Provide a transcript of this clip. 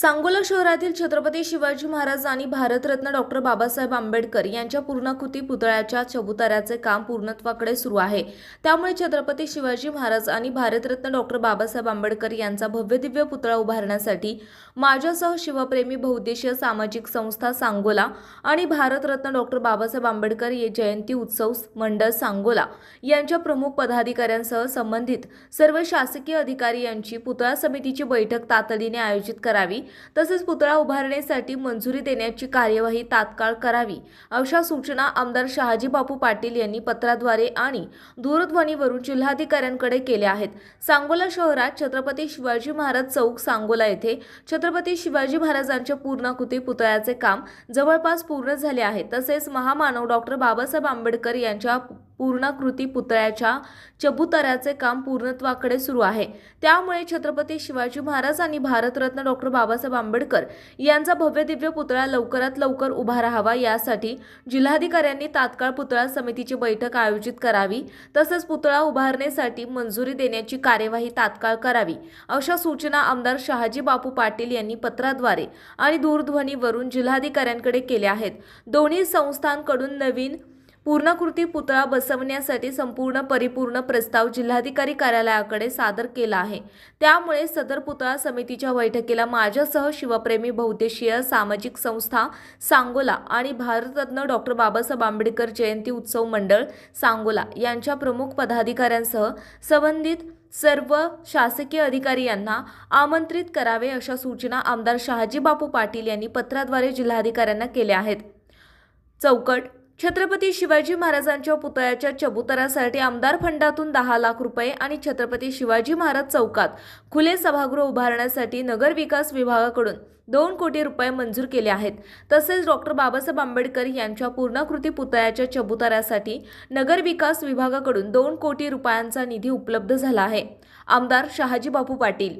सांगोला शहरातील छत्रपती शिवाजी महाराज आणि भारतरत्न डॉक्टर बाबासाहेब आंबेडकर यांच्या पूर्णाकृती पुतळ्याच्या चबुताऱ्याचे काम पूर्णत्वाकडे सुरू आहे. त्यामुळे छत्रपती शिवाजी महाराज आणि भारतरत्न डॉक्टर बाबासाहेब आंबेडकर यांचा भव्यदिव्य पुतळा उभारण्यासाठी माझ्यासह शिवप्रेमी बहुद्देशीय सामाजिक संस्था सांगोला आणि भारतरत्न डॉक्टर बाबासाहेब आंबेडकर ये जयंती उत्सव मंडळ सांगोला यांच्या प्रमुख पदाधिकाऱ्यांसह संबंधित सर्व शासकीय अधिकारी यांची पुतळा समितीची बैठक तातडीने आयोजित करावी. तसेच पुतळा उभारण्यासाठी मंजुरी देण्याची कार्यवाही तात्काळ करावी. अशा सूचना आमदार शहाजी बापू पाटील यांनी पत्राद्वारे आणि दूरध्वनीवरून जिल्हाधिकाऱ्यांकडे केल्या आहेत. सांगोला शहरात छत्रपती शिवाजी महाराज चौक सांगोला येथे छत्रपती शिवाजी महाराजांच्या पूर्णाकृती पुतळ्याचे काम जवळपास पूर्ण झाले आहे. तसेच महामानव डॉक्टर बाबासाहेब आंबेडकर यांच्या पूर्णाकृती पुतळ्याच्या चबुतऱ्याचे काम पूर्णत्वाकडे सुरू आहे. त्यामुळे छत्रपती शिवाजी महाराज आणि भारतरत्न डॉक्टर बाबासाहेब आंबेडकर यांचा भव्य दिव्य पुतळा लवकरात लवकर उभा राहावा यासाठी जिल्हाधिकाऱ्यांनी तात्काळ पुतळा समितीची बैठक आयोजित करावी. तसंच पुतळा उभारण्यासाठी मंजुरी देण्याची कार्यवाही तात्काळ करावी. अशा सूचना आमदार शहाजी बापू पाटील यांनी पत्राद्वारे आणि दूरध्वनीवरून जिल्हाधिकाऱ्यांकडे केल्या आहेत. दोन्ही संस्थांकडून नवीन पूर्णकृती पुतळा बसवण्यासाठी संपूर्ण परिपूर्ण प्रस्ताव जिल्हाधिकारी कार्यालयाकडे सादर केला आहे. त्यामुळे सदर पुतळा समितीच्या बैठकीला माझ्यासह शिवप्रेमी बहुद्देशीय सामाजिक संस्था सांगोला आणि भारतरत्न डॉक्टर बाबासाहेब आंबेडकर जयंती उत्सव मंडळ सांगोला यांच्या प्रमुख पदाधिकाऱ्यांसह संबंधित सर्व शासकीय अधिकारी यांना आमंत्रित करावे अशा सूचना आमदार शहाजीबापू पाटील यांनी पत्राद्वारे जिल्हाधिकाऱ्यांना केल्या आहेत. चौकट छत्रपती शिवाजी महाराजांच्या पुतळ्याच्या चबुतऱ्यासाठी आमदार फंडातून दहा लाख रुपये आणि छत्रपती शिवाजी महाराज चौकात खुले सभागृह उभारण्यासाठी नगर विकास विभागाकडून दोन कोटी रुपये मंजूर केले आहेत. तसेच डॉक्टर बाबासाहेब आंबेडकर यांच्या पूर्णाकृती पुतळ्याच्या चबुतऱ्यासाठी नगर विकास विभागाकडून दोन कोटी रुपयांचा निधी उपलब्ध झाला आहे. आमदार शहाजी बापू पाटील